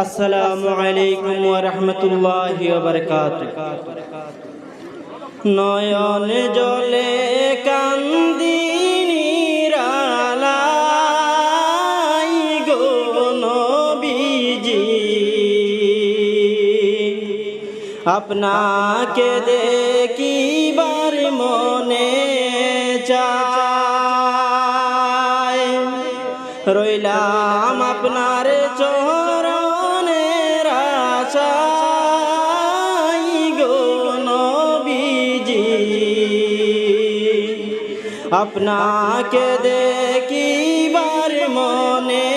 আসসালামু আলাইকুম ওয়া রাহমাতুল্লাহি ওয়া বারাকাতুহু। নয়ন জলে কান্দিনি রালাই গো নবীজি। আপনাকে দেখিবার মনে চায় আপনাকে দেখিবার মনে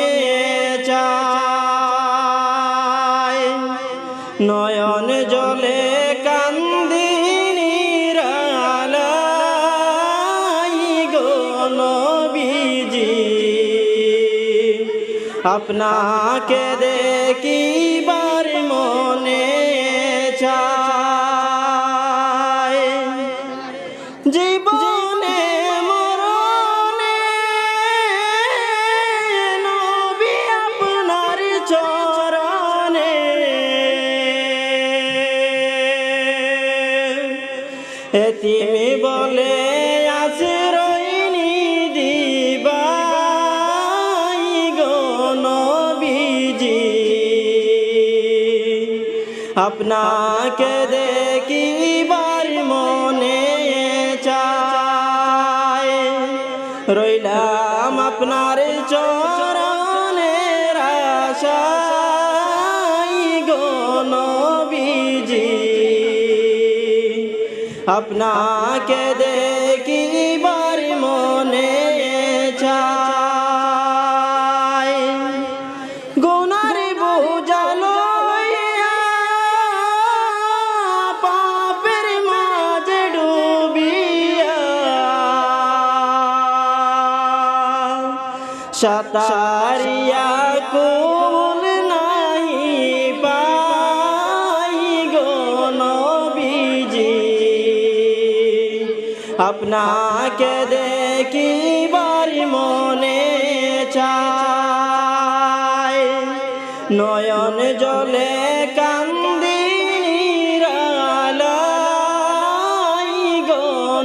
চায় নয়ন জলে নবীজি। আপনাকে দেখিবার মনে এতিমি বলে আশ্রয়নি দিবাই গো নবীজি। আপনাকে দেখিবার মনে চায় রইলাম আপনার চরণের আশায়। আপনাকে দেখিবার মনে সাতারিয়া কুল আপনাকে দেখিবার মনে চায় নয়ন জলে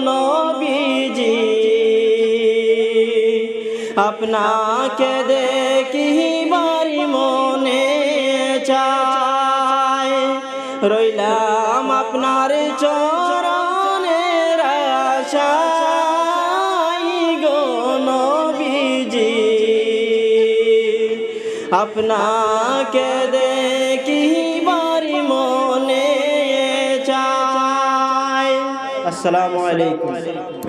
নবীজি। আপনাকে দেখিবার মনে চায় রইলাম আপনার চরণের আশায় গো নবীজি। আপনাকে দেখিবার মনে চাই। আসসালামু আলাইকুম।